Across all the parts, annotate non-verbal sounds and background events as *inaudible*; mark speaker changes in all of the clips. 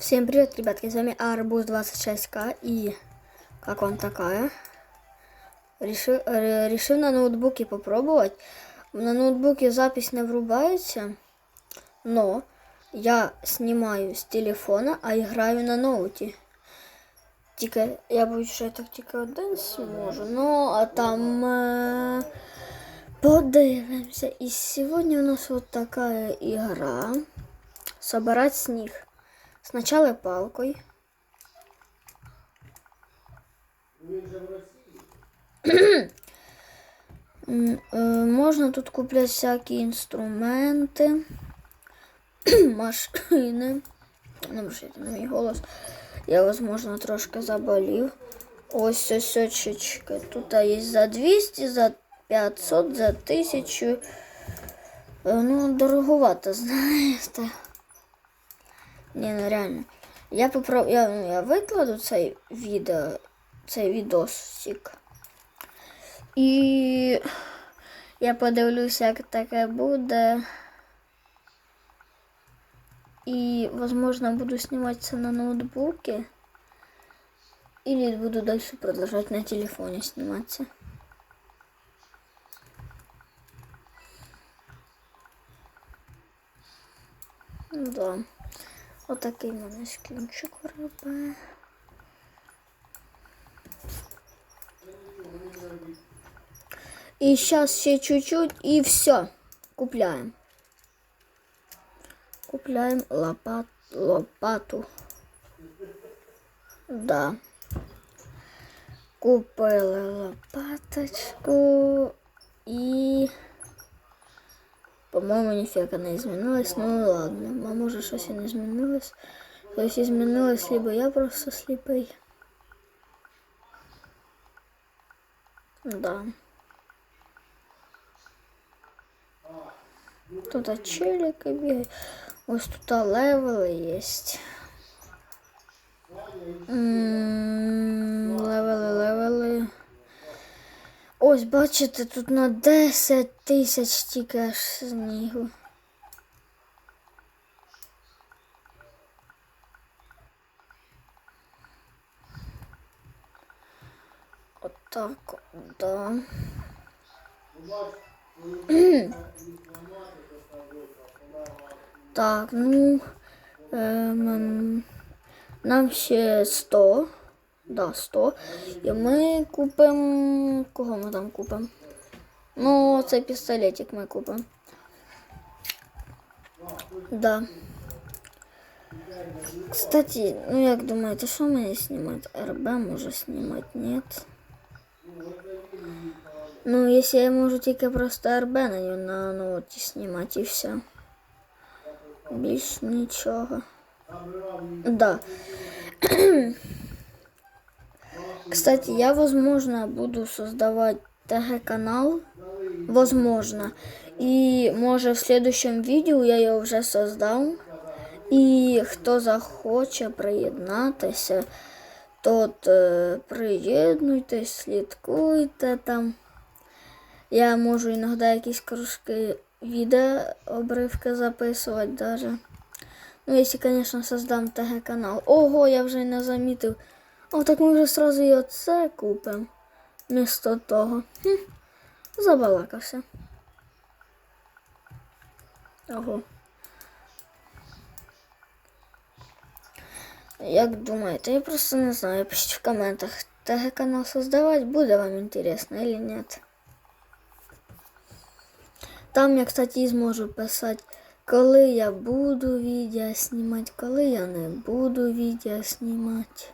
Speaker 1: Всем привет, ребятки, с вами Арбуз 26К и как вам такая? Решил, э, решил на ноутбуке попробовать. На ноутбуке запись не врубается, но я снимаю с телефона, а играю на ноуті. Тільки я боюсь, що я так тільки один зможу. Ну, а там е, подивимося. І сьогодні у нас вот такая игра. Собирать снег. Сначала палкой. *clears throat* М, е, Можна тут купляти всякі інструменти, *clears throat* машини. Брешите на мій голос. Я, возможно, трошки заболів. Ось ось очечка. Тут є за 200, за 500, за 1000. Е, Ну, дороговато, *laughs* знаєте. Ні, ну реально. Я попроб... я, ну, я викладу цей відео, цей відосик. І я подивлюся, як таке буде. І, возможно, буду снимать це на ноутбуке. Или буду дальше продолжать на телефоне сниматься. Да. Отакий в мене скінчик робить. И сейчас ще чуть-чуть и все. Купляем. Купляем лопат, лопату. Да. Купили лопаточку і. По-моєму, ніфіга не змінилось. Ну ладно, а може щось і не змінилось. Щось і змінилось, либо я просто сліпий. Да. Тут челики бігають. Ось тут левели є. М, Левели, левели. Ось, бачите, тут на 10 тисяч тільки аж снігу. Отак, от, да. Так, ну ем, нам ще 100. Да, 100. І ми купимо. Кого ми там купимо? Ну, цей пістолетик ми купимо. Да. Кстати, ну як думаєте, що мені знімати? РБ може знімати? Нет. Ну, если я можу тільки просто РБ на нього на ноуті знімати і все. Більш нічого. Да. *clears throat* Кстати, я, возможно, буду создавать ТГ-канал. Возможно. И, может, в следующем видео я його вже создав. І хто захоче приєднатися, тот е, приєднуйтесь, слідкуйте там. Я можу іноді якісь кружки відео обривки записувати даже. Ну, якщо, конечно, создам ТГ канал. Ого, я вже не замітив. О, так ми вже сразу і оце купимо. Вмісто того. Хм, забалакався. Ого. Як думаєте, я просто не знаю, пишіть в коментах, ТГ канал создавать, буде вам интересно или нет. Там я, кстати, зможу писати, коли я буду відео знімати, коли я не буду відео знімати.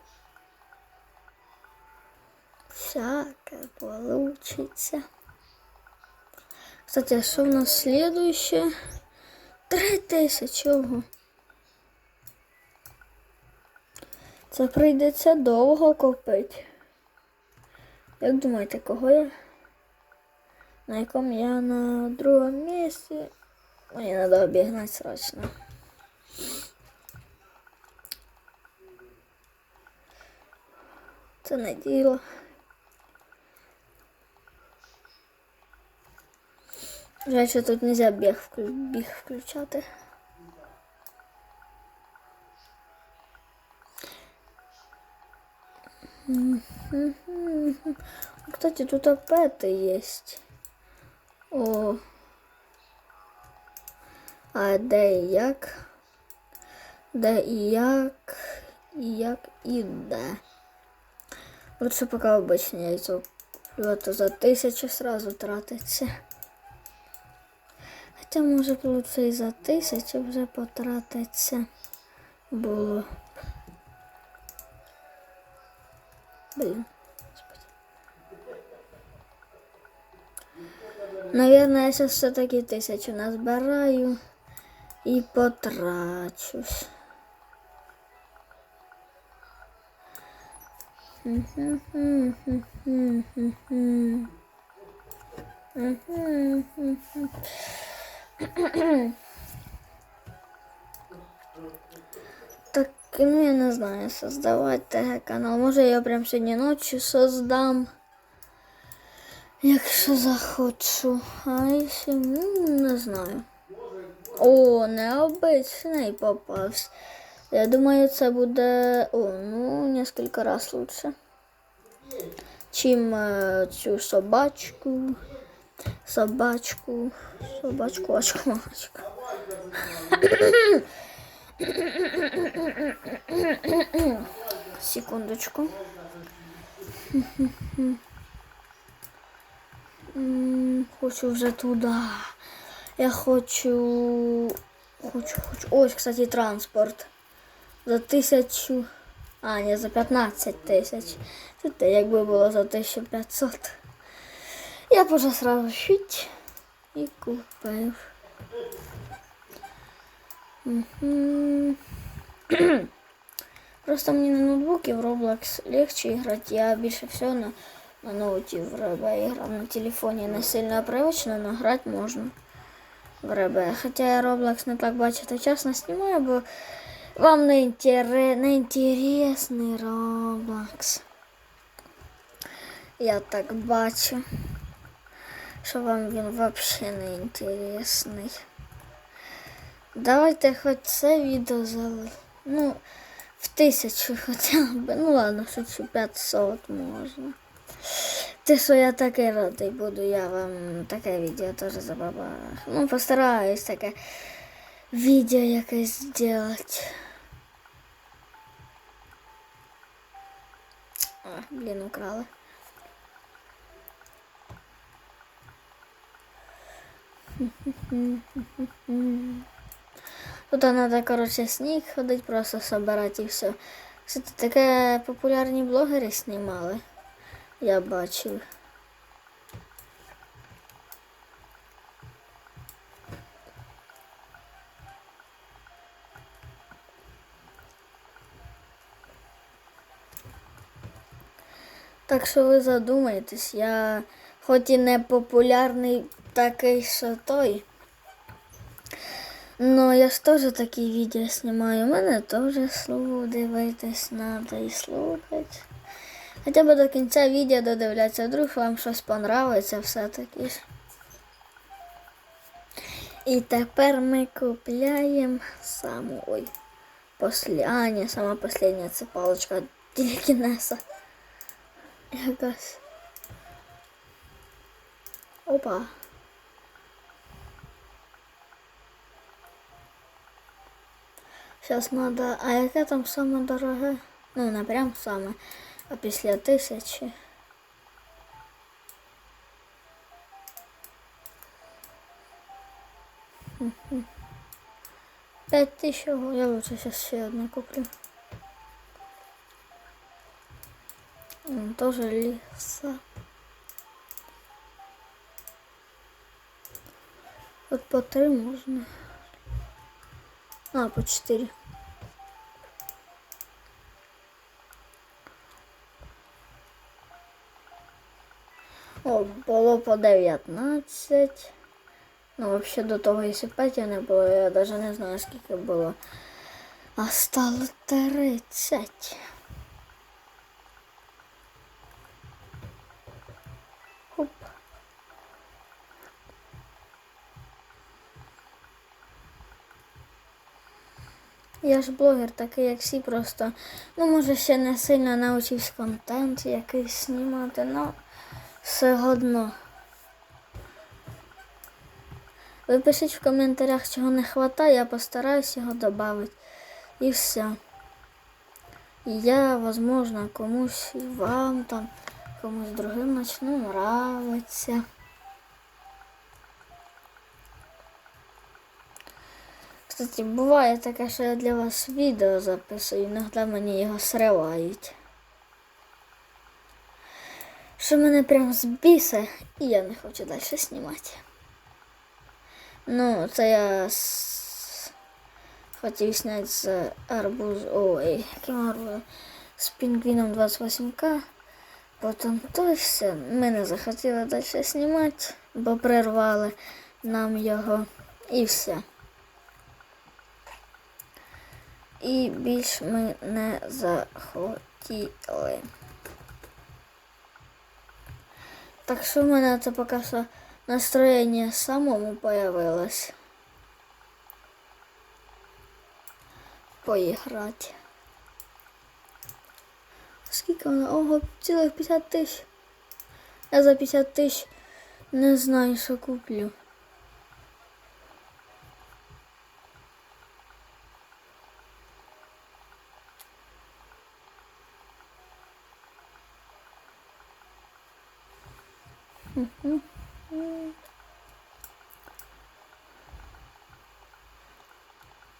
Speaker 1: Всяке получится. Кстати, а що в нас следующее? Три тисячі. Ого. Це прийдеться довго копити. Як думаєте, кого я? На якому я на другому місці. Мені треба обігнати срочно. Це не діло. Жаль, що тут нельзя біг, біг включати. Кстати, тут опеты есть. О. А де і як? Де і як? І як і де? Лучше поки обичне яйцо куплю, за тисячу сразу тратиться. Хоча може б лучше і за тисячу вже потратиться було. Блін. Наверное, я сейчас все-таки тисячу назбираю і потрачусь. Так, ну я не знаю, создавать ТГ канал. Може я прям сьогодні ночі создам. Якщо захочу. А якщо ну, не знаю. О, необичний попався. Я думаю, це буде о, ну, несколько раз лучше. Чим е, цю собачку. Собачку. Собачку, очку, очку. Секундочку. Хочу вже туди. Я хочу. Хочу, хочу. Ось, кстати, транспорт. За тисячу. А, ні, за 15 тисяч. Це якби було за 1500. Я б уже сразу щить і купив. Мгм. Просто мені на ноутбуке в Roblox легче играть. Я більше всього на, на ноуті в РБ грав на телефоні. Не сильно привично, але грати можна в РБ. Хоча я Roblox не так бачите чесно знімаю, бо вам не, інтере... не інтересний Roblox. Я так бачу, Що вам він взагалі не інтересний. Давайте хоч це відео зали. Ну, в тисячу хоча б. Ну ладно, шучу 500 можна. Те, що я таке радий буду, я вам таке відео теж забабах. Ну, постараюсь таке відео якесь зробити. А, блін, украли. *laughs* Тут треба, коротше, сніг ходить, просто собирати і все. Кстати, таке популярні блогери знімали. Я бачив. Так що ви задумаєтесь, я хоч і не популярний такий, що той. Ну, я ж теж такі відео знімаю. Мене теж слово дивитись треба і слухати. Хоча б до кінця відео додивляться, вдруг вам щось понравиться все-таки. І тепер ми купляємо саму. Ой. После... А, ні, сама последня це паличка телекінеса. Якась. Опа. Сейчас надо. А яке там саме дороге? Ну, не прям саме, а після тисячі. Мгм. П'ять тисяч, ого, я лучше сейчас ще одне куплю. М, Тоже ліса. От по три можна. А, по четыре. О, було по 19. Ну, вообще до того, якщо 5 не було, я навіть не знаю, скільки було. А стало 30. Хоп. Я ж блогер, такий як всі, просто, ну, може, ще не сильно навчився контент якийсь знімати, але все одно. Ви пишіть в коментарях, чого не вистачає, я постараюсь його додати. І все. Я, возможно, комусь вам там, комусь другим начну нравиться. Кстати, буває таке, що я для вас відео записую, іноді мені його сривають. Що мене прям збісе, і я не хочу далі знімати. Ну, це я с... хотів зняти з арбуз. Ой, яким арбузом? З пінгвіном 28К. Потім то все. Ми не захотіли далі знімати, бо прервали нам його і все. І більш ми не захотіли. Так що в мене це поки що настроєння самому появилось. Поіграти. Скільки воно? Ого, цілих 50 тисяч. Я за 50 тисяч не знаю, що куплю.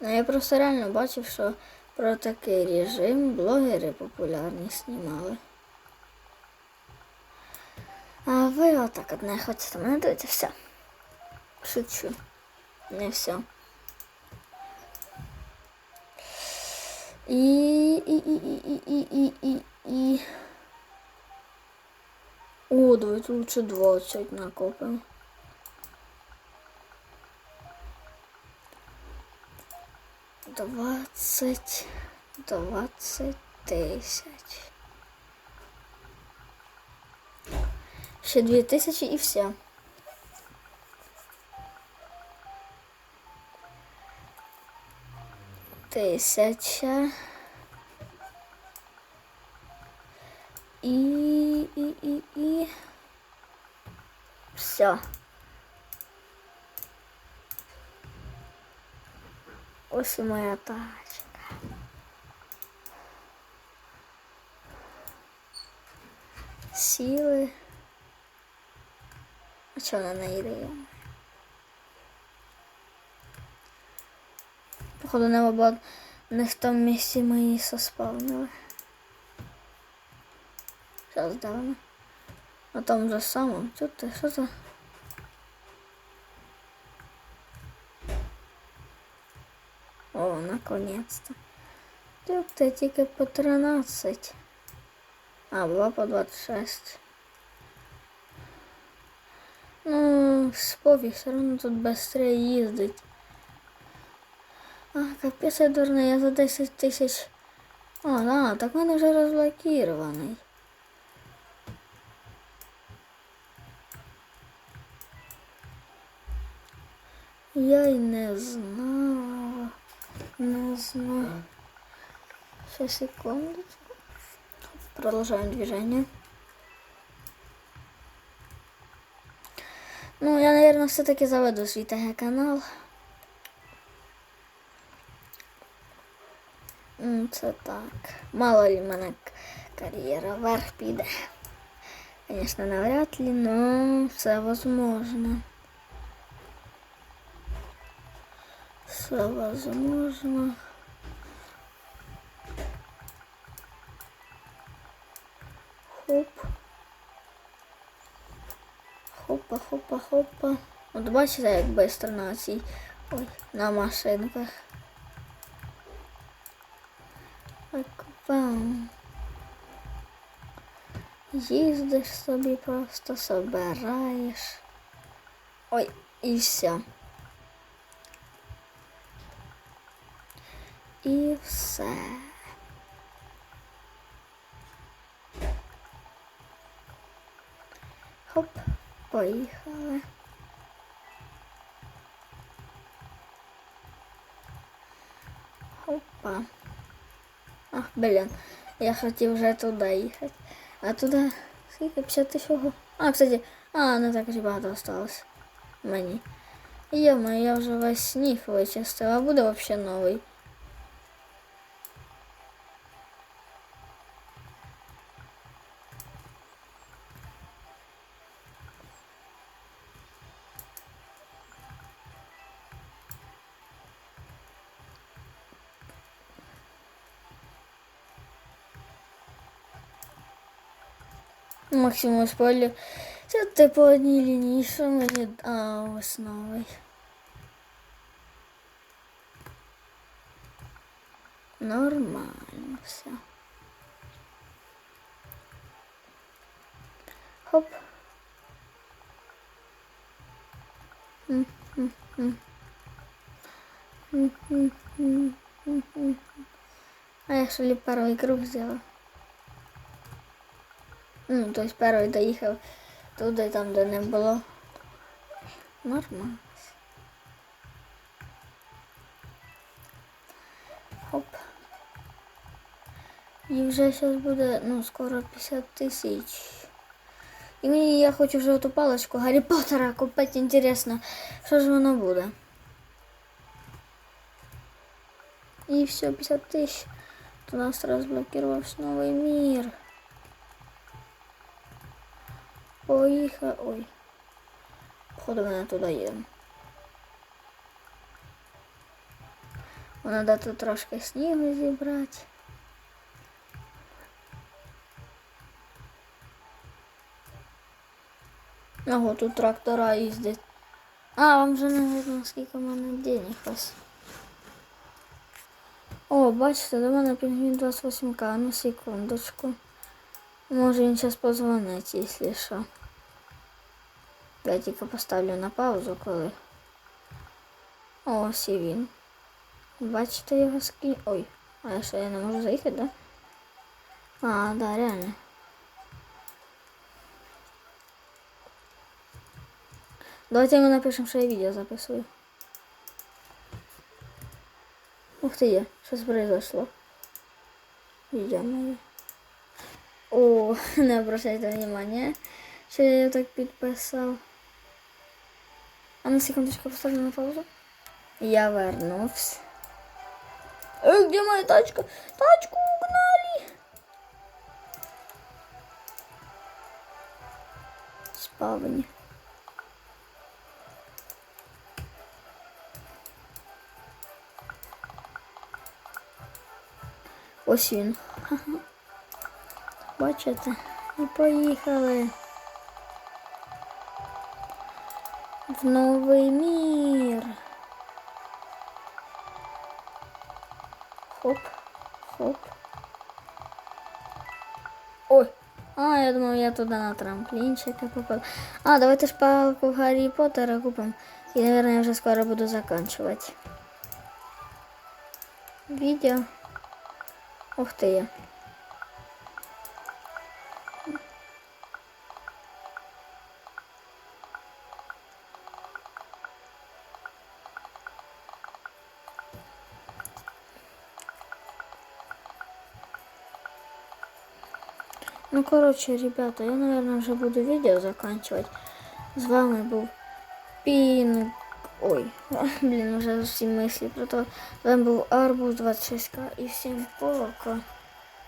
Speaker 1: Ну, я просто реально бачив, що про такий режим блогери популярні знімали. А ви отак от не хочете мене дивитися, все. Шучу. Не все. І... і і і і і і і О, давайте лучше 20 накопимо. Двадцать, двадцать тисяч. Ще дві тисячі і все. Тисяча. І, і, і, і. Все. Ось моя тачка. Сіли. А чого вона не йде? Походу, не мабуть, не в тому місці ми її соспавнили. Зараз давно. На тому же самому. Тут що за? О, наконец-то. Ти тільки по 13. А, була по 26. Ну, спофіг, все одно тут швидше їздить. А, капець я дурний, я за 10 тисяч. А, да, так в мене вже розблокірований. Я й не знала. Не знаю. Сейчас, секундочку. Продолжаем движение. Ну, я, наверное, все-таки заведу свій ТГ-канал. Це так. Мало ли в мене кар'єра вверх піде. Звісно, навряд ли, но все возможно. Все возможно. Хоп. Хопа, хопа, хопа. От бачите, як швидко на цій. Ой, на машинках. Так, бам. Їздиш собі просто, собираєш. Ой, і все. поїхали. Хопа. Опа. Ах, блін. Я хотів вже туди їхати. А туди скільки 50 тисяч? Ого. А, кстати, а, не так ж багато осталось. Мені. Йома, я вже весь сніг вичистив, а буде взагалі новий. Максимум спойлер. Це ти по одній лінії, що мені. А, ось новий. Нормально все. Хоп. М, м, м. М, м, м, м, м. А я что ли первый круг сделал? Ну, то есть первый доїхав туди, там, де не було. Нормально. Хоп. І вже зараз буде, ну, скоро 50 тисяч. І мені я хочу вже оту паличку Гаррі Поттера купити, інтересно, що ж воно буде. І все, 50 тисяч. У нас розблокувався новий мір. Поїхав. Ой. Походу мене туди їдемо. Треба тут трошки снігу зібрати. Ого, тут трактора їздять. А, вам вже не видно, скільки в мене денег ось. О, бачите, до мене пінгвін 28к, ну секундочку. Може він зараз позвонить, якщо що. Я тільки поставлю на паузу, коли. О, і він. Бачите його скін. Ой, а я що я не можу заїхати, да? А, да, реально. Давайте ему напишем, что я видео записываю. Ух ты, я. Что произошло? Видео мое. О, *laughs* не обращайте внимания, что я ее так подписал. А на секундочку поставлю на паузу. Я вернулся. Эй, где моя тачка? Тачку угнали! Спавни. Ось він. Ха-ха. Бачите? І поїхали. В новий мір. Хоп, хоп. Ой. А, я думав, я туди на трамплінчики попав. А, давайте шпалку Гаррі Поттера купимо. І, наверное, я вже скоро буду заканчивать. Відео. Ух ти я. Короче, ребята, я, наверное, уже буду видео заканчивать. З вами был Пинг... Ой, *laughs* блин, уже все мысли про то. С вами был Арбуз 26К И всем пока.